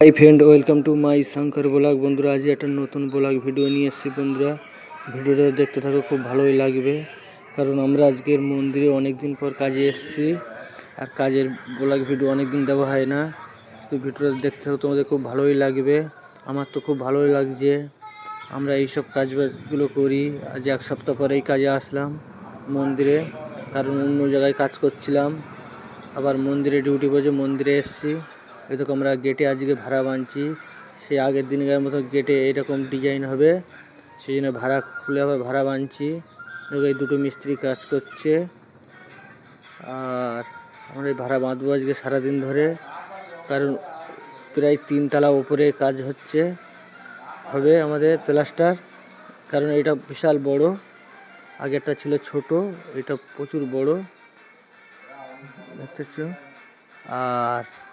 Hi friend welcome to my Shankar blog বন্ধুরা আজ একটা নতুন ব্লগ ভিডিও নিয়ে এসেছি বন্ধুরা। ভিডিওটা দেখতে থাকো, খুব ভালোই লাগবে। কারণ আমরা আজকের মন্দিরে অনেক দিন পর কাজে এসেছি। আর কাজের ব্লগ ভিডিও অনেক দিন দেওয়া হয় না। তো ভিডিওটা দেখতে থাকো, তোমাদের খুব ভালোই লাগবে। আমার তো খুব ভালোই লাগছে। আমরা এইসব কাজবাজগুলো করি। আজ এক সপ্তাহ পরে এই কাজে আসলাম মন্দিরে। কারণ অন্য জায়গায় কাজ করছিলাম। আবার মন্দিরে ডিউটি পড়ছে মন্দিরে এসেছি। দেখো আমরা গেটে আজকে ভাড়া বানছি। সেই আগের দিনকার মতো গেটে এরকম ডিজাইন হবে। সেই জন্য ভাড়া খুলে আবার ভাড়া বানছি। এই দুটো মিস্ত্রি কাজ করছে। আর আমরা এই ভাড়া বাঁধবো আজকে সারাদিন ধরে। কারণ প্রায় তিনতলা ওপরে কাজ হচ্ছে। হবে আমাদের প্লাস্টার। কারণ এটা বিশাল বড়। আগেরটা ছিল ছোট, এটা প্রচুর বড়। আর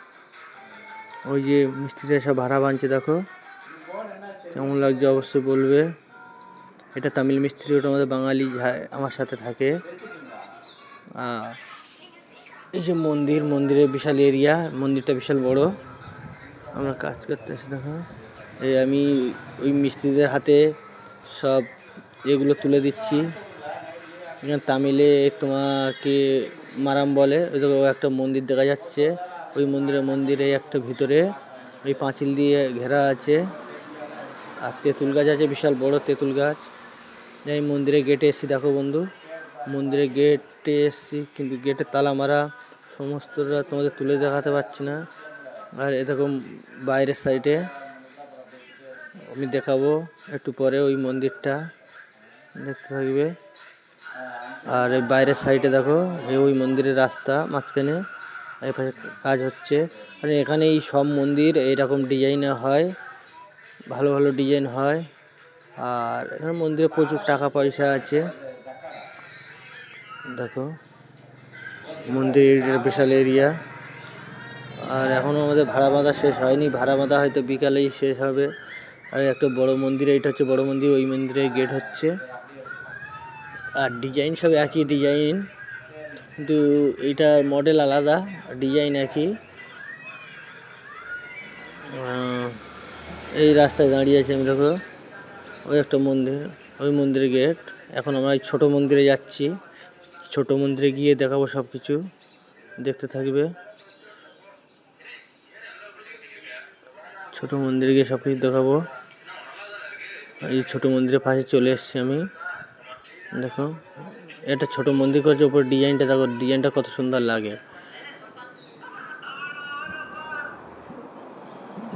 ওই যে মিস্ত্রিরা সব ভাড়া বানছে, দেখো। কেমন লাগছে অবশ্যই বলবে। এটা তামিল মিস্ত্রি, ওটা আমাদের বাঙালি আমার সাথে থাকে। আর এই যে মন্দির, মন্দিরের বিশাল এরিয়া, মন্দিরটা বিশাল বড়। আমরা কাজ করতে এসে দেখো। এই আমি ওই মিস্ত্রিদের হাতে সব এগুলো তুলে দিচ্ছি। তামিলে তোমাকে মারাম বলে, ওই একটা মন্দির দেখা যাচ্ছে। ওই মন্দিরে মন্দিরে একটা ভিতরে ওই পাঁচিল দিয়ে ঘেরা আছে। আর তেঁতুল গাছ আছে, বিশাল বড় তেঁতুল গাছ। এই মন্দিরে গেটে এসেছি, দেখো বন্ধু। মন্দিরে গেটে এসেছি, কিন্তু গেটে তালা মারা সমস্তটা তোমাদের তুলে দেখাতে পারছি না। আর এ দেখো বাইরের সাইডে আমি দেখাবো একটু পরে ওই মন্দিরটা। দেখতে থাকবে। আর বাইরের সাইডে দেখো ওই মন্দিরের রাস্তা মাঝখানে। পাশে কাজ হচ্ছে। মানে এখানে এই সব মন্দির এরকম ডিজাইনে হয়, ভালো ভালো ডিজাইন হয়। আর এখানে মন্দিরে প্রচুর টাকা পয়সা আছে। দেখো, মন্দিরের বিশাল এরিয়া আর এখনও আমাদের ভাড়া বাঁধা শেষ হয়নি। ভাড়া বাঁধা হয়তো বিকালেই শেষ হবে। আর একটা বড় মন্দির, এইটা হচ্ছে বড় মন্দির, ওই মন্দিরে গেট হচ্ছে। আর ডিজাইন সব একই ডিজাইন কিন্তু এইটার মডেল আলাদা ডিজাইন একই। এই রাস্তায় দাঁড়িয়ে আছি আমি দেখো। ওই একটা মন্দির, ওই মন্দিরের গেট এখন আমরা এই ছোটো মন্দিরে যাচ্ছি। ছোট মন্দিরে গিয়ে দেখাবো সব কিছু দেখতে থাকবে। ছোট মন্দিরে গিয়ে সব কিছু দেখাবো। এই ছোট মন্দিরের পাশে চলে এসেছি আমি। দেখো এটা ছোট মন্দির করেছে, উপর ডিজাইনটা দেখো ডিজাইনটা কত সুন্দর লাগে।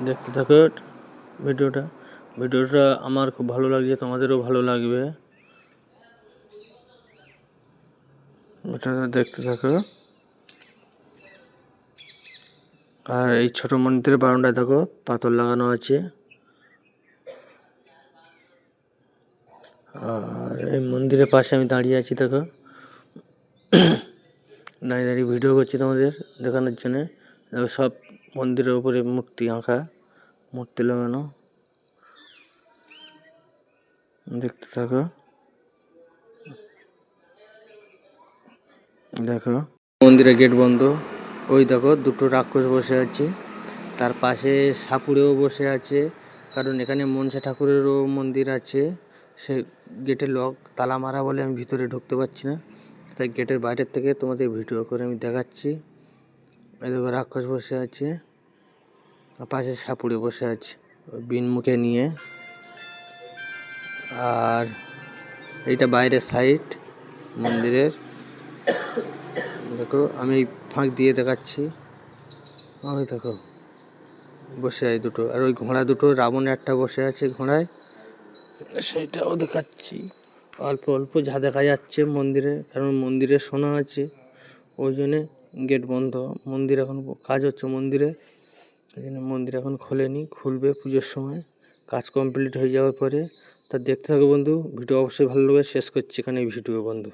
দেখতে থাকো, ভিডিওটা। ভিডিওটা আমার খুব ভালো লাগছে, তোমাদেরও ভালো লাগবে। দেখতে থাকো। আর এই ছোট মন্দিরের বারান্দায় দেখো, পাথর লাগানো আছে। আর এই মন্দিরের পাশে আমি দাঁড়িয়ে আছি, দেখো। দাঁড়িয়ে দাঁড়িয়ে ভিডিও করছি তোমাদের দেখানোর জন্যে। দেখো, সব মন্দিরের উপরে মূর্তি আঁকা, মূর্তি লাগানো। দেখতে থাকো। দেখো। মন্দিরের গেট বন্ধ। ওই দেখো, দুটো রাক্ষস বসে আছে। তার পাশে সাপুরেও বসে আছে। কারণ এখানে মনসা ঠাকুরেরও মন্দির আছে। সে গেটে লক তালা মারা বলে আমি ভিতরে ঢুকতে পারছি না। তাই গেটের বাইরের থেকে তোমাদের ভিডিও করে আমি দেখাচ্ছি। এই দেখো রাক্ষস বসে আছে পাশে সাপুড়ে বসে আছে, বিন মুখে নিয়ে। আর এইটা বাইরের সাইড মন্দিরের। দেখো, আমি ফাঁক দিয়ে দেখাচ্ছি। ওই দেখো, বসে আছে দুটো, আর ওই ঘোড়া দুটো, রাবণ একটা বসে আছে ঘোড়ায়। সেইটাও দেখাচ্ছি। অল্প অল্প যা দেখা যাচ্ছে মন্দিরে, কারণ মন্দিরে শোনা আছে। ওই জন্যে গেট বন্ধ। মন্দির এখন কাজ হচ্ছে মন্দিরে। ওই জন্য মন্দির এখন খোলেনি, খুলবে পুজোর সময়। কাজ কমপ্লিট হয়ে যাওয়ার পরে। তা দেখতে থাকো বন্ধু, ভিডিও অবশ্যই ভালো লাগবে শেষ করছি এখানে এই ভিডিও বন্ধু।